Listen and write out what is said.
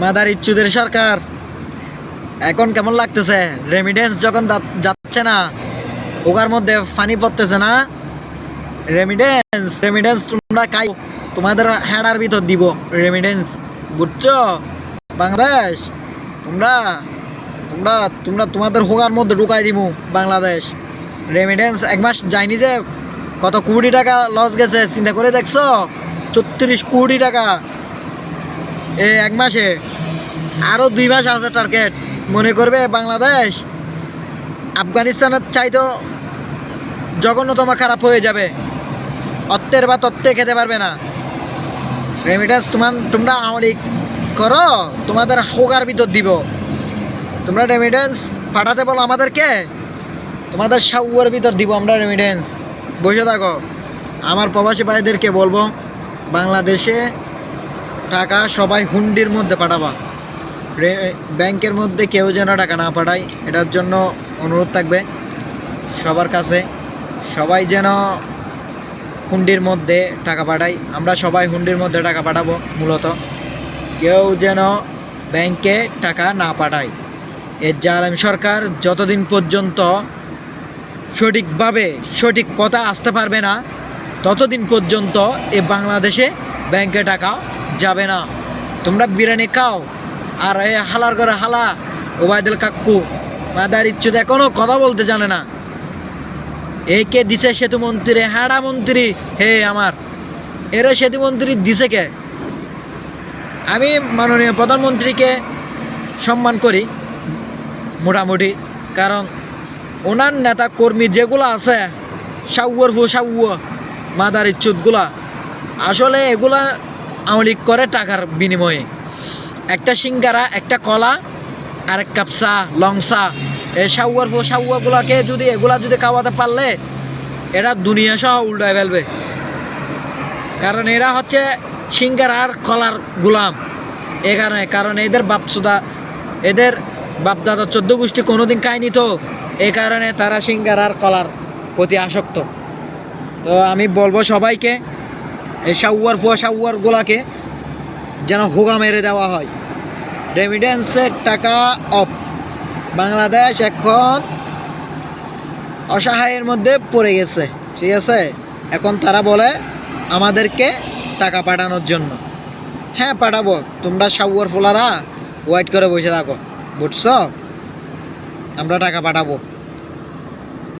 Mother ইচ্ছুদের সরকার। এখন কেমন লাগতেছে? রেমিডেন্স যখন যাচ্ছে না ওকার মধ্যে ফানি পড়তেছে না? রেমিডেন্স রেমিডেন্স তোমরা খাই তোমাদের হ্যাডার ভিতর দিব। রেমিডেন্স বুঝছ? বাংলাদেশ, তোমরা তোমরা তোমরা তোমাদের হোগার মধ্যে ঢুকাই দিব বাংলাদেশ। রেমিডেন্স এক মাস যায়নি যে কত কোটি টাকা লস গেছে, চিন্তা করে দেখছ? ছত্রিশ কোটি টাকা। এক মাসে। আরও দুই মাস আছে টার্গেট মনে করবে বাংলাদেশ আফগানিস্তানের চাইতো জঘন্যতম খারাপ হয়ে যাবে। অত্তের বা তত্ত্বে খেতে পারবে না। রেমিডেন্স তোমার তোমরা আমলিক করো, তোমাদের হোগার ভিতর দিব। তোমরা রেমিডেন্স পাঠাতে বলো আমাদেরকে, তোমাদের সাউয়ার ভিতর দিব আমরা রেমিডেন্স বসে থাকো। আমার প্রবাসী ভাইদেরকে বলব, বাংলাদেশে টাকা সবাই হুন্ডির মধ্যে পাঠাবা। ব্যাংকের মধ্যে কেউ যেন টাকা না পাঠায়, এটার জন্য অনুরোধ থাকবে সবার কাছে। সবাই যেন হুন্ডির মধ্যে টাকা পাঠাই আমরা সবাই হুন্ডির মধ্যে টাকা পাঠাবো মূলত। কেউ যেন ব্যাংকে টাকা না পাঠায়। এর জালাম সরকার যতদিন পর্যন্ত সঠিকভাবে সঠিক পথে আসতে পারবে না, ততদিন পর্যন্ত এ বাংলাদেশে ব্যাংকে টাকা যাবে না। তোমরা বিরিয়ানি খাও। আর এ হালার করে হালা, ওবায়দুল কাক্কু মাদার ইচ্ছুদ এখনও কথা বলতে জানে না। এই কে দিছে সেতু মন্ত্রী? হাড়া মন্ত্রী, হে আমার। এরা সেতু মন্ত্রী দিছে কে? আমি মাননীয় প্রধানমন্ত্রীকে সম্মান করি, মোটামুটি। কারণ ওনার নেতা কর্মী যেগুলো আছে সাউয়ার ফু সাউয়া মাদার ইচ্ছুতগুলা আসলে এগুলা আমলিক করে টাকার বিনিময়ে। একটা সিঙ্গারা, একটা কলা আর এক কাপ চা, লং চা। এই সাউয়ার সাউয়াগুলাকে যদি এগুলা যদি খাওয়াতে পারলে, এরা দুনিয়া সহ উল্টায় ফেলবে। কারণ এরা হচ্ছে সিঙ্গারা আর কলার গুলাম। এ কারণে, কারণ এদের বাপসুদা এদের বাপদাদা চোদ্দ গোষ্ঠী কোনোদিন খায়নি তো। এই কারণে তারা সিঙ্গার আর কলার প্রতি আসক্ত। তো আমি বলব সবাইকে এই সাউয়ার ফুয়া সাউয়ার গুলাকে যেন হোগা মেরে দেওয়া হয়। রেমিডেন্সের টাকা অফ বাংলাদেশ এখন অসহায়ের মধ্যে পড়ে গেছে, ঠিক আছে? এখন তারা বলে, আমাদেরকে টাকা পাঠানোর জন্য। হ্যাঁ পাঠাবো। তোমরা সাউয়ার ফোলারা ওয়েট করে বসে থাকো, বুঝছ? আমরা টাকা পাঠাবো।